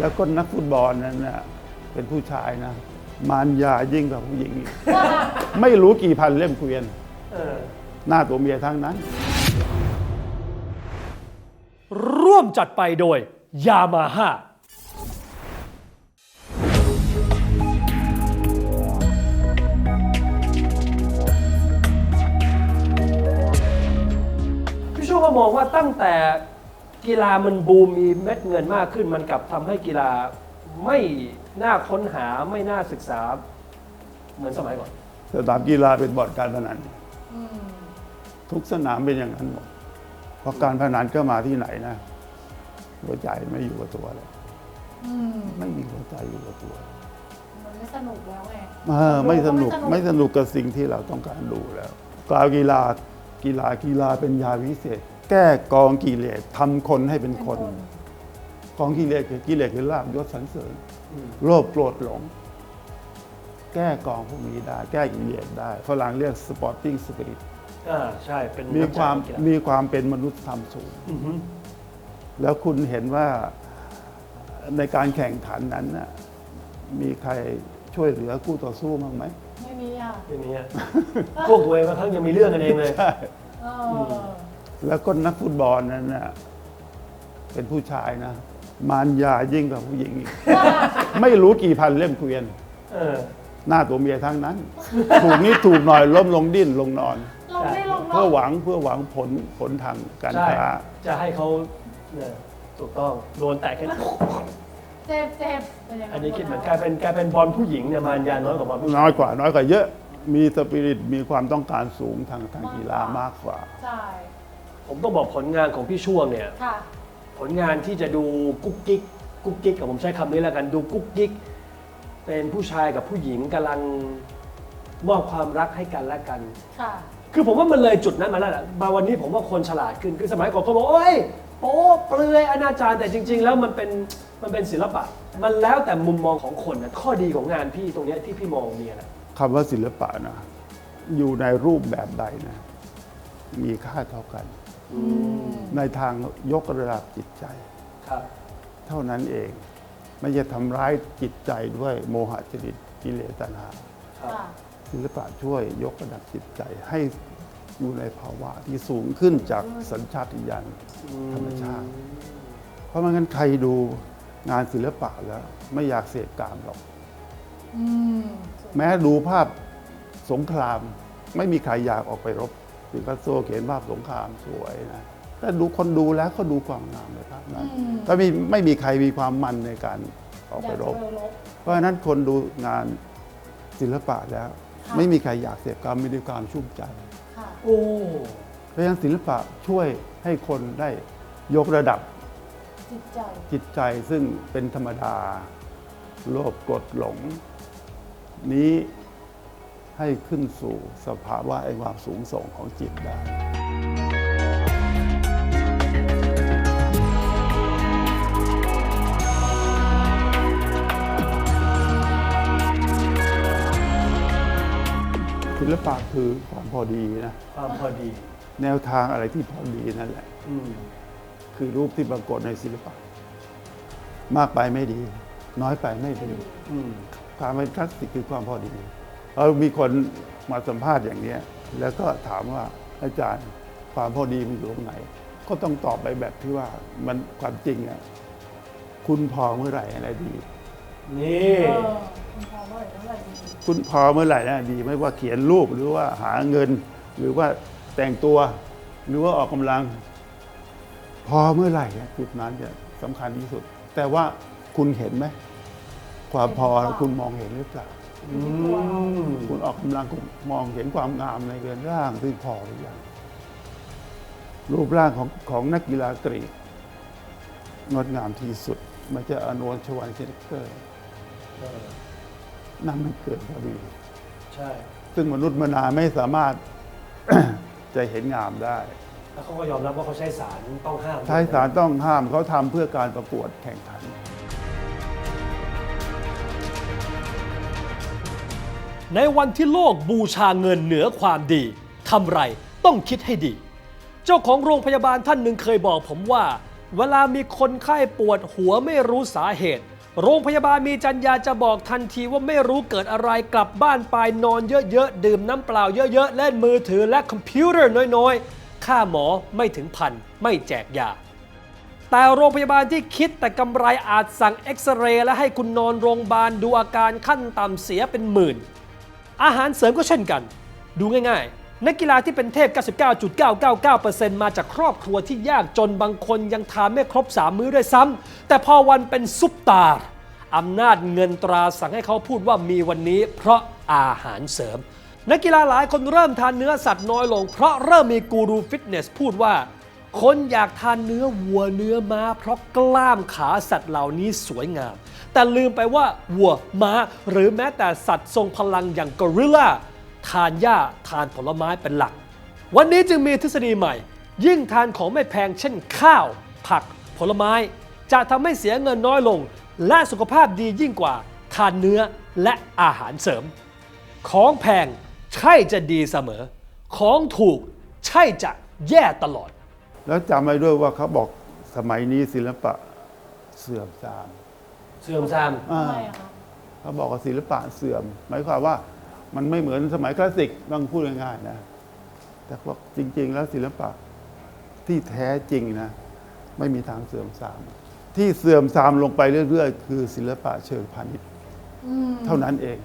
แล้วก็นักฟุตบอลนั้นนะเป็นผู้ชายนะ มารยายิ่งกว่าผู้หญิงอีกไม่รู้กี่พันเล่มเกวียนหน้าตัวเมียทั้งนั้น ร่วมจัดไปโดยยามาฮ่าพี่ชูก็มองว่าตั้งแต่ กีฬามันบูมมีเม็ดเงินมากขึ้น มันกลับทำให้กีฬาไม่น่าค้นหาไม่น่าศึกษา เหมือนสมัยก่อน สนามกีฬาเป็นบ่อนการพนันทุกสนามเป็นอย่างนั้นหมดเพราะการพนันก็มาที่ไหนนะหัวใจไม่อยู่กับตัวเลยอืมไม่มีหัวใจอยู่กับตัวมันไม่สนุกแล้วไงเออไม่สนุกไม่ไม่สสนุกนุกกับสิ่งที่เราต้องการดูแล้วกล่าวกีฬากีฬากีฬาเป็นยาวิเศษ แก้กองกิเลสทำคนให้เป็นคน กองกิเลสคือกิเลสคือลาบยศสรรเสริญโลภโกรธหลง แก้กองพวกนี้ได้ แก้กิเลสได้ฝรั่งเรียกสปอร์ติ้งสปิริตอ่าใช่เป็นมีความน้ำใจของกีฬมีความเป็นมนุษยธรรมสูง อือฮึแล้วคุณเห็นว่าในการแข่งขันนั้นน่ะมีใครช่วยเหลือคู่ต่อสู้บ้างไหม ไม่มีอะ ทีนี้พวกตัวเองบางครั้งยังมีเรื่องกันเองเลยใช่เออ แล้วก็นักฟุตบอลนั้นน่ะเป็นผู้ชายนะ มารยายิ่งกว่าผู้หญิงอีก ไม่รู้กี่พันเล่มเกวียน เออ หน้าตัวเมียทั้งนั้น ถูกนี่ถูกหน่อยล้มลงดิ้นลงนอน เราไม่ลงเพื่อหวังเพื่อหวังผลผลทางการใช่ ค้า จะให้เขาเนี่ยถูกต้องโดนแตะแค่นั้นเจ็บเจ็บเป็ย่าง อันนี้คิดเหมือนกลายเป็นกลายเป็นบอลผู้หญิงเนี่ยมารยาน้อยกว่าบอลผู้ชายน้อยกว่าน้อยกว่าเยอะ มีสปิริตมีความต้องการสูงทางทางกีฬามากกว่า ใช่ ผมต้องบอกผลงานของพี่ช่วงเนี่ย ค่ะ ผลงานที่จะดูกุ๊กกิ๊กกุ๊กกิ๊กกับผมใช้คำนี้แล้วกันดูกุ๊กกิ๊กเป็นผู้ชายกับผู้หญิงกำลังมอบความรักให้กันและกัน ค่ะ คือผมว่ามันเลยจุดนั้นมาแล้วแหละมาวันนี้ผมว่าคนฉลาดขึ้นคือสมัยก่อนคนบอกโอ้ยโป๊เปลือยอนาจารแต่จริง ๆ แล้วมันเป็นมันเป็นศิลปะ มันแล้วแต่มุมมองของคนนะข้อดีของงานพี่ตรงเนี้ยที่พี่มองมีอะไรคำว่าศิลปะนะ อยู่ในรูปแบบใดนะ มีค่าเท่ากัน ในทางยกระดับจิตใจ ครับเท่านั้นเอง ไม่จะทำร้ายจิตใจด้วยโมหะจริตกิเลสตัณหาครับค่ะศิลปะช่วยยกระดับจิตใจให้อยู่ในภาวะที่สูงขึ้นจากสัญชาตญาณธรรมชาติ เพราะไม่งั้นใครดูงานศิลปะแล้วไม่อยากเสพกามหรอก อืม แม้ดูภาพสงครามไม่มีใครอยากออกไปรบ ปิกัสโซเขียนภาพสงครามสวยนะแต่ดูคนดูแล้วก็ดูความงามในภาพนั้นก็ไม่ไม่มีใครมีความมันในการออกไปรบอยากจะลบเพราะฉะนั้นคนดูงานศิลปะแล้วค่ะไม่มีใครอยากเสพกรรมมีแต่ความชุ่มใจค่ะโอ้เพราะฉะนั้นศิลปะช่วยให้คนได้ยกระดับจิตใจจิตใจซึ่งเป็นธรรมดา โลภกดหลง นี้ ให้ขึ้นสู่สภาวะแห่งความสูงส่งของจิตได้ศิลปะคือความพอดีนะ ความพอดี แนวทางอะไรที่พอดีนั่นแหละอืมคือรูปที่ปรากฏในศิลปะ มากไปไม่ดี น้อยไปไม่ดีอืมความเป็นคลาสสิกคือความพอดี เออมีคนมาสัมภาษณ์อย่างเนี้ยแล้วก็ถามว่าอาจารย์ความพอดีมันอยู่ตรงไหน ก็ต้องตอบไปแบบที่ว่ามันความจริงอะคุณพอเมื่อไหร่อะไรดี นี่เออคุณพอเมื่อไหร่เมื่อไหร่ดีคุณพอเมื่อไหร่นะดี ไม่ว่าเขียนรูปหรือว่าหาเงิน หรือว่าแต่งตัว หรือว่าออกกำลัง พอเมื่อไหร่อะจุดนั้นจะสำคัญที่สุด แต่ว่าคุณเห็นไหมความพอคุณมองเห็นหรือเปล่าอืม คุณออกกำลังคุณมองเห็นความงามในเรือนร่างที่พอหรือยังรูปร่างของของนักกีฬากรีกงดงามที่สุด มันจะอโนนชวันเชนเกอร์เออนั่นมันเกิดพอดีใช่ ซึ่งมนุษย์มนาไม่สามารถ จะเห็นงามได้แล้วเขาก็ยอมรับว่าเขาใช้สารต้องห้าม ใช้สารต้องห้ามเขาทำเพื่อการประกวดแข่งขัน ในวันที่โลกบูชาเงินเหนือความดีทำไรต้องคิดให้ดี เจ้าของโรงพยาบาลท่านหนึ่งเคยบอกผมว่า เวลามีคนไข้ปวดหัวไม่รู้สาเหตุ โรงพยาบาลมีจัญญาจะบอกทันทีว่าไม่รู้เกิดอะไรกลับบ้านไปนอนเยอะๆ ดื่มน้ำเปล่าเยอะๆ เล่นมือถือและคอมพิวเตอร์น้อยๆ ค่าหมอไม่ถึงพันไม่แจกยาแต่โรงพยาบาลที่คิดแต่กำไรอาจสั่งเอ็กซเรย์และให้คุณนอนโรงพยาบาลดูอาการขั้นต่ำเสียเป็นหมื่น อาหารเสริมก็เช่นกัน ดูง่ายๆ นักกีฬาที่เป็นเทพ 99.999%มาจากครอบครัวที่ยากจนบางคนยังทานไม่ครบ3มื้อด้วยซ้ำแต่พอวันเป็นซุปตาร์อำนาจเงินตราสั่งให้เขาพูดว่ามีวันนี้ เพราะอาหารเสริม นักกีฬาหลายคนเริ่มทานเนื้อสัตว์น้อยลง เพราะเริ่มมีกูรูฟิตเนสพูดว่า คนอยากทานเนื้อวัวเนื้อม้า เพราะกล้ามขาสัตว์เหล่านี้สวยงาม แต่ลืมไปว่าวัวม้า หรือแม้แต่สัตว์ทรงพลังอย่างกอริลลาทานหญ้าทานผลไม้เป็นหลัก วันนี้จึงมีทฤษฎีใหม่ ยิ่งทานของไม่แพงเช่นข้าว ผัก ผลไม้ จะทำให้เสียเงินน้อยลง และสุขภาพดียิ่งกว่า ทานเนื้อและอาหารเสริม ของแพงใช่จะดีเสมอ ของถูกใช่จะแย่ตลอด แล้วจำไว้ด้วยว่าเขาบอกสมัยนี้ศิลปะเสื่อมทรามเสื่อมทรามอ่าทำไมอะคะเขาบอกว่าศิลปะเสื่อม หมายความว่ามันไม่เหมือนสมัยคลาสสิกต้องพูดง่ายๆนะ แต่ว่าจริง ๆ แล้วศิลปะที่แท้จริงนะ ไม่มีทางเสื่อมทราม ที่เสื่อมทรามลงไปเรื่อยๆ คือศิลปะเชิงพาณิชย์อืมเท่านั้นเอง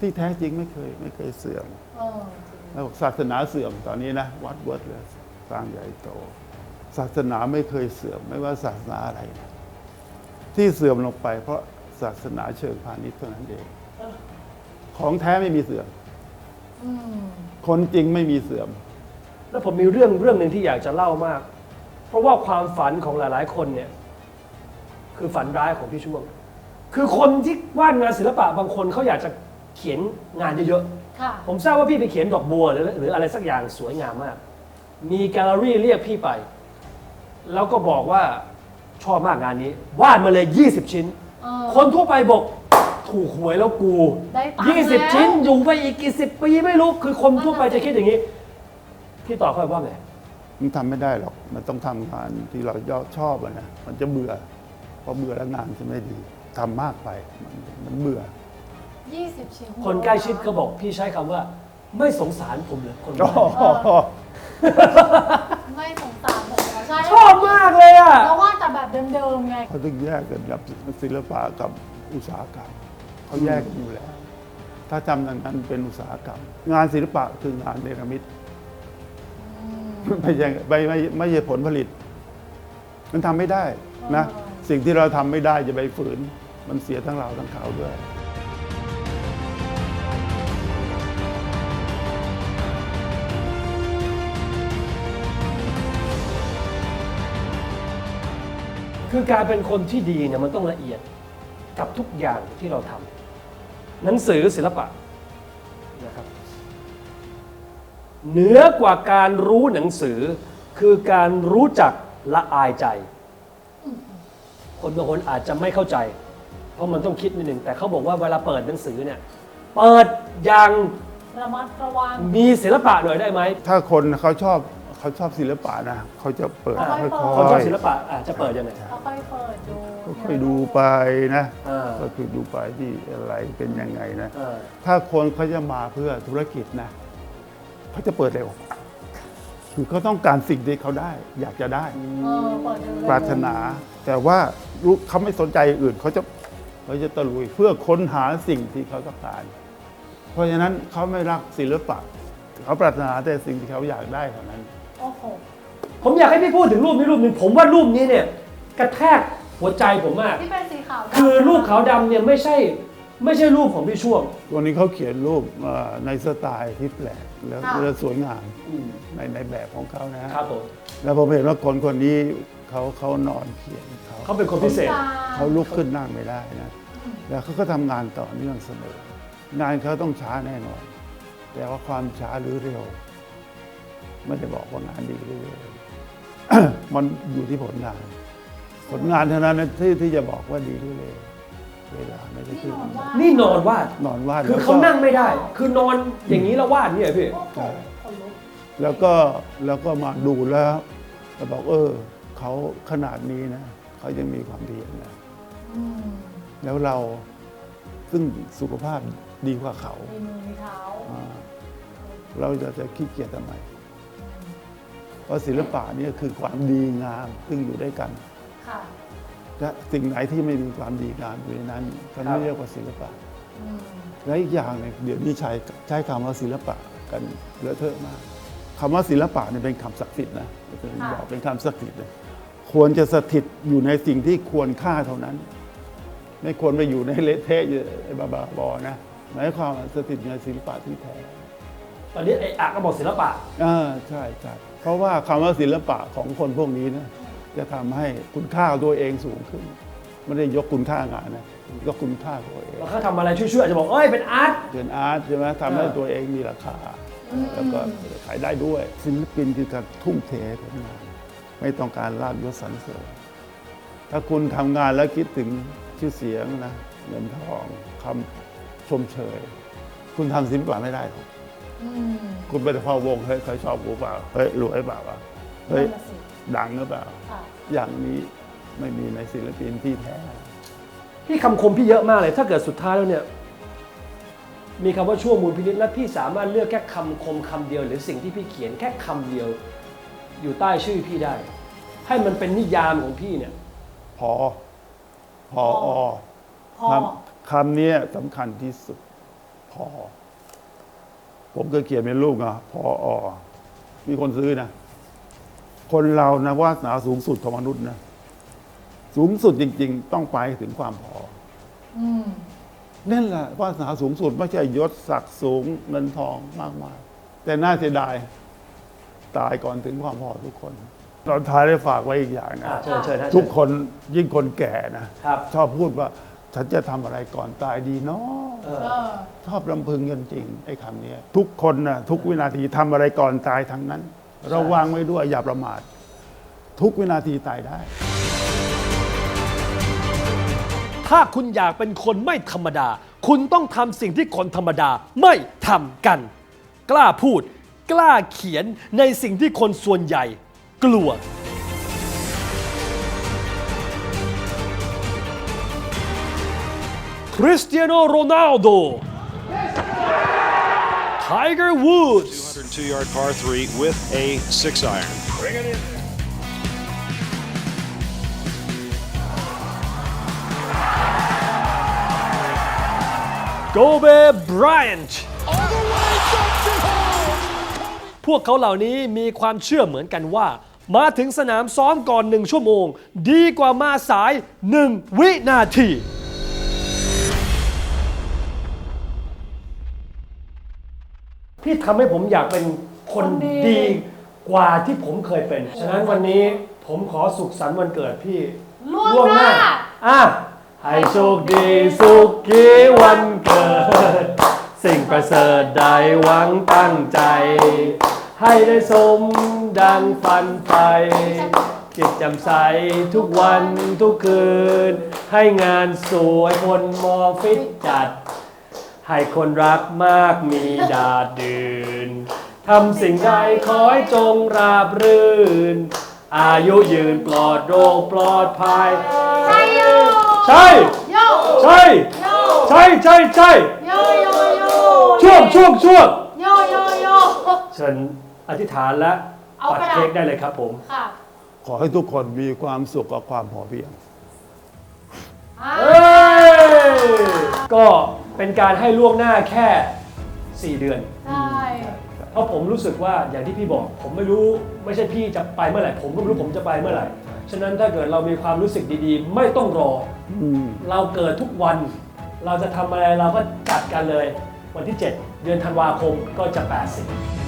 ที่แท้จริงไม่เคยไม่เคยเสื่อม เออจริงแล้วบอกศาสนาเสื่อมตอนนี้นะ วัดเวิร์ดเลยสร้างใหญ่โต ศาสนาไม่เคยเสื่อมไม่ว่าศาสนาอะไรนะที่เสื่อมลงไป เพราะศาสนาเชิงพาณิชย์เท่านั้นเอง ของแท้ไม่มีเสื่อมอืมคนจริงไม่มีเสื่อม แล้วผมมีเรื่องเรื่องหนึ่งที่อยากจะเล่ามาก เพราะว่าความฝันของหลาย ๆ คนเนี่ย คือฝันร้ายของพี่ช่วง คือคนที่วาดงานศิลปะบางคนเขาอยากจะเขียนงานเยอะค่ะๆผมทราบว่าพี่ไปเขียนดอกบัวหรือหรืออะไรสักอย่างสวยงามมาก มีแกลเลอรี่เรียกพี่ไป แล้วก็บอกว่าชอบมากงานนี้ วาดมาเลย 20 ชิ้น เออ คนทั่วไปบอกถูกหวยแล้วกู ได้ตังค์ยี่สิบแล้วชิ้นอยู่ไปอีกกี่สิบปีไม่รู้ คือคนทั่วไปจะคิดอย่างนี้ พี่ตอบเขาว่าไง มันทำไม่ได้หรอก มันต้องทำงานที่เราชอบอะนะ มันจะเบื่อ พอเบื่อแล้วงานจะไม่ดีทำมากไปมันมันเบื่อ ยี่สิบชิ้นคนใกล้ชิดก็บอกพี่ใช้คำว่า ไม่สงสารผมเลยคนอ๋บ้าอไม่สงสารผมเหรอ ใช่ชอบมากเลยอะ แล้วว่าแต่แบบเดิมๆไง เขาต้องแยกกันกับศิลปะกับอุตสาหกรรมเขาแยกกันอยู่แล้ว ถ้าจำดังนั้นเป็นอุตสาหกรรม งานศิลปะคืองานเนรมิตไม่ใช่ไม่ไม่ไม่ใช่ผลผลิต มันทำไม่ได้นะอ๋อสิ่งที่เราทำไม่ได้จะไปฝืน มันเสียทั้งเราทั้งเขาด้วย คือการเป็นคนที่ดีเนี่ยมันต้องละเอียดกับทุกอย่างที่เราทำหนังสือศิลปะนะครับเหนือกว่าการรู้หนังสือคือการรู้จักละอายใจ คนบางคนอาจจะไม่เข้าใจ เพราะมันต้องคิดนิดหนึ่งแต่เขาบอกว่าเวลาเปิดหนังสือเนี่ยเปิดอย่างระมัดระวังมีศิลปะหน่อยได้ไหมถ้าคนเขาชอบ เขาชอบศิลปะนะเขาจะเปิดค่อยๆค่คนชออบยศิลปะอาจจะเปิดยังไงเอาค่อยเปิดดูๆค่อยๆดูไปนะอ่า ก็คือดูไปที่อะไรเป็นยังไงนะอ่าถ้าคนเขาจะมาเพื่อธุรกิจนะเขาจะเปิดเร็วคือเขาต้องการสิ่งที่เขาได้ อยากจะได้ เออเปิดดูเลยปรารถนา แต่ว่ารู้เขาไม่สนใจอื่นเขาจะเขาจะตะลุยเพื่อค้นหาสิ่งที่เขาต้องการ เพราะฉะนั้นเขาไม่รักศิลปะ เขาปรารถนาแต่สิ่งที่เขาอยากได้เท่านั้นโอ้โห ผมอยากให้พี่พูดถึงรูปนี้รูปหนึ่งผมว่ารูปนี้เนี่ยกระแทกหัวใจผมมาก ที่เป็นสีขาวดำคือรูปขาวดำเนี่ยไม่ใช่ไม่ใช่รูปของพี่ช่วง ตัวนี้เขาเขียนรูปเอ่อในสไตล์ที่แปลกแล้วค่ะ และสวยงามในในแบบของเขานะฮะครับผมแล้วผมเห็นว่าคนคนนี้เขาเขานอนเขียนเขาเขาเป็นคนพิเศษ เขาลุกขึ้นนั่งไม่ได้นะแล้วเขาก็ทำงานต่อเนื่องเสมอ งานเขาต้องช้าแน่นอน แต่ว่าความช้าหรือเร็ว ไม่ได้บอกว่างานดีหรือเร็วมันอยู่ที่ผลงาน ผลงานเท่านั้นนะที่ที่จะบอกว่าดีหรือเร็วเวลาไม่ได้นี่ขึ้นนอนว่านี่นอนวาดนอนวาดคือแล้วก็เขานั่งไม่ได้ คือนอนอย่างนี้แล้ววาดเนี่ยพี่โอ้โหคนลุกแล้วก็แล้วก็มาดูแล้วก็บอกเออเขาขนาดนี้นะเขายังมีความเพียรนะอืมแล้วเราซึ่งสุขภาพดีกว่าเขามีมือมีเท้าอ่าเราจะจะขี้เกียจทำไม เพราะศิลปะเนี่ยคือความดีงามซึ่งอยู่ด้วยกันค่ะ และสิ่งไหนที่ไม่มีความดีงามอยู่ในนั้นฉันไม่เรียกว่าศิลปะ อืมและอีกอย่างหนึงเดี๋ยวนี้ใช้ใช้คำว่าศิลปะกันเลอะเทอะมากคำว่าศิลปะเนี่ยเป็นคำศักดิ์สิทธิ์นะเป็นบอกเป็นคำศักดิ์สิทธิ์เลยควรจะสถิตอยู่ในสิ่งที่ควรค่าเท่านั้น ไม่ควรไปอยู่ในเละเทะอยู่ไอ้บ้าๆบอๆนะหมายความว่าสถิตอยู่ในศิลปะที่แท้ตอนนี้ไอ้อะก็บอกศิลปะ อ่าใช่ใช่ เพราะว่าคำว่าศิลปะของคนพวกนี้นะจะทำให้คุณค่าของตัวเองสูงขึ้น ไม่ได้ยกคุณค่างานนะยกคุณค่าตัวเองเราเขาทำอะไรช่วยๆอาจจะบอกเอ้ยเป็นอาร์ตเป็นอาร์ตใช่ไหมทำให้เออตัวเองมีราคา แล้วก็ขายได้ด้วย ศิลปินคือการทุ่มเทผลงานไม่ต้องการลาบยศสรรเสริญถ้าคุณทำงานแล้วคิดถึงชื่อเสียงนะเงินทองคำชมเชย คุณทำศิลปะไม่ได้หรอกอืม คุณไปแต่พอวงเฮ้ยเขาชอบกูเปล่าเฮ้ยรวยเปล่าวะเฮ้ยนั่นน่ะสิดังหรือเปล่าค่ะอย่างนี้ไม่มีในศิลปินที่แท้ พี่คำคมพี่เยอะมากเลย ถ้าเกิดสุดท้ายแล้วเนี่ย มีคำว่าชั่วมูลพินิษและพี่สามารถเลือกแค่คำคมคำเดียว หรือสิ่งที่พี่เขียนแค่คำเดียว อยู่ใต้ชื่อพี่ได้ ให้มันเป็นนิยามของพี่เนี่ย พอ พออพอคำคำนี้สำคัญที่สุด พอ ผมเคยเขียนเป็นรูปนะพออมีคนซื้อนะ คนเรานะวาสนาสูงสุดของมนุษย์นะ สูงสุดจริง ๆ ต้องไปถึงความพออืมนั่นแหละวาสนาสูงสุด ไม่ใช่ยศศักดิ์สูงเงินทองมากมาย แต่น่าเสียดายตายก่อนถึงความพอทุกคนตอนท้ายได้ฝากไว้อีกอย่างนะ อ่าเชิญเชิญฮะทุกคนยิ่งคนแก่นะครับ ชอบพูดว่า ฉันจะทำอะไรก่อนตายดีเนาะเออเออชอบรำพึงกันจริงไอ้คำนี้ทุกคนนะทุกวินาทีทำอะไรก่อนตายทั้งนั้น ระวังไว้ด้วยอย่าประมาท ทุกวินาทีตายได้ ถ้าคุณอยากเป็นคนไม่ธรรมดา คุณต้องทำสิ่งที่คนธรรมดาไม่ทำกัน กล้าพูด กล้าเขียนในสิ่งที่คนส่วนใหญ่ กลัว คริสเตียโนโรนัลโด Tiger Woods 202 yard par three with a six iron. Kobe Bryant พวกเขาเหล่านี้มีความเชื่อเหมือนกันว่า มาถึงสนามซ้อมก่อนหนึ่งชั่วโมง ดีกว่ามาสายหนึ่งวินาที พี่ทำให้ผมอยากเป็นคนคนดี ดีกว่าที่ผมเคยเป็น ฉะนั้นวันนี้ผมขอสุขสันต์วันเกิดพี่ ล่วงหน้า อะให้โชคดีสุขีวันเกิด สิ่งประเสริฐได้หวังตั้งใจ ให้ได้สมดังฝันไปจิตแจำใสทุกวันทุกคืน ให้งานสวยคนมอฟิตจัด ให้คนรักมากมีดาดดืนทำสิ่งใดขอให้จงราบรื่น อายุยืนปลอดโรคปลอดภัย ใช่โยใช่โยใช่โยใช่ใช่ใช่โยโยโยช่วงช่วงช่วงโยโยโยเชิญอธิษฐานและเอาปัดกระดาษเค้กได้เลยครับผมค่ะขอให้ทุกคนมีความสุขกับความพอเพียงอ่าเอ้ยก็ เป็นการให้ล่วงหน้าแค่ 4 เดือน ใช่ เพราะผมรู้สึกว่าอย่างที่พี่บอก ผมไม่รู้ไม่ใช่พี่จะไปเมื่อไหร่ ผมก็ไม่รู้ผมจะไปเมื่อไหร่ ฉะนั้นถ้าเกิดเรามีความรู้สึกดีๆ ไม่ต้องรออืมเราเกิดทุกวัน เราจะทำอะไรเราก็จัดกันเลย วันที่ 7 เดือนธันวาคมก็จะ 80